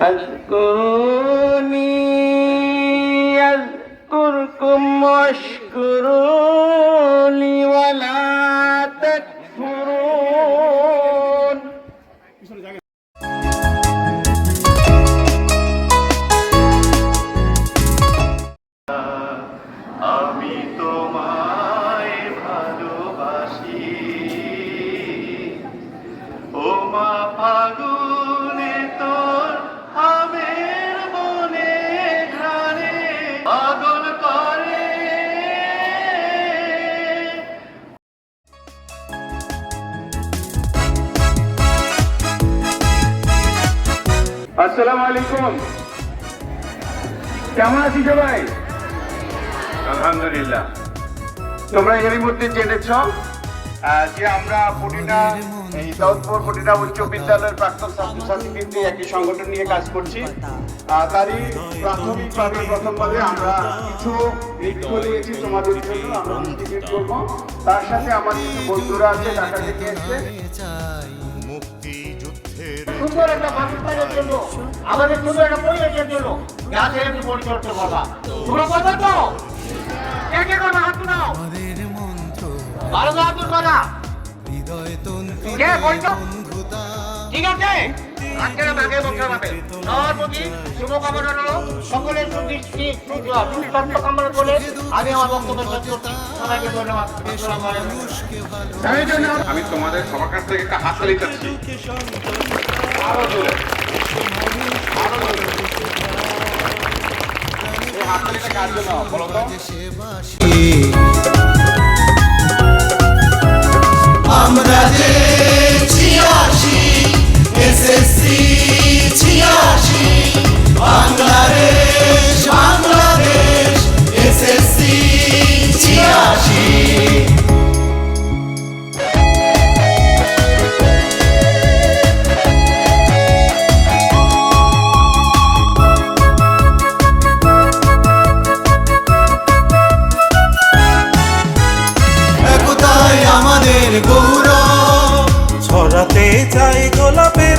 أذكروني أذكركم واشكروا لي ولا تكفرون ভালোবাসি ও মা ভালো আসসালামু আলাইকুম। কেমন আছি সবাই আলহামদুলিল্লাহ। তোমরা এরই মধ্যে জেনেছ যে আমরা পটিনা এই দাউদপুর পটিনা উচ্চ বিদ্যালয়ের প্রাক্তন ছাত্রছাত্রীদের একটি সংগঠন নিয়ে কাজ করছি। তারই প্রাথমিকভাবে প্রথমভাবে আমরা কিছু নৃত্য নিয়েছি তোমাদের জন্য আমরা করব। তার সাথে আমার কিছু বন্ধুরা আছে ঢাকা থেকে এসছে। সুন্দর একটা বাসস্থানের জন্য আমাদের সুন্দর একটা পরিবেশের জন্য। গাছের একটু পরিচর্যা করবা। তোমরা করবে তো? কে কে করবে? হাত নাও। ভালো করে হাত তুলবা কে বলছো ঠিক আছে? আজকের শুভকামনা রইল। সকলের সুস্বাস্থ্য কামনা করে আমি আমার বক্তব্য শেষ করছি। সবাইকে ধন্যবাদ। আমি তোমাদের সবার কাছ থেকে একটা হাততালি চাচ্ছি আরও জোরে। আরও জোরে।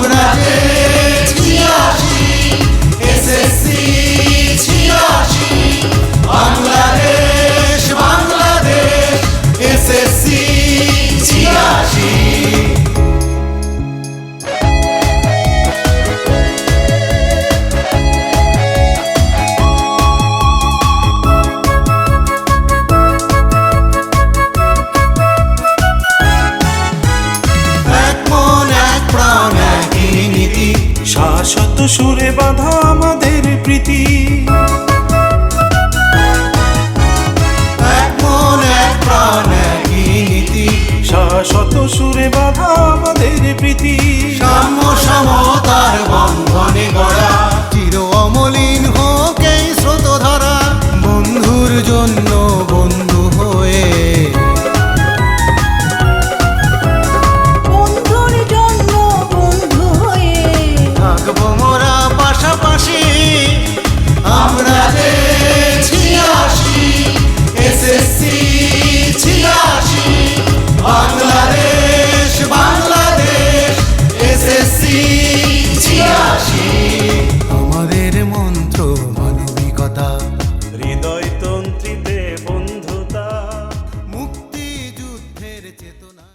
아무나. বাধা আমাদের প্রীতি। এক এক প্রাণ নীতি। শাশ্বত সুরে বাধা আমাদের প্রীতি। সাম্য সমতার বন্ধনে গড়া। চেতনা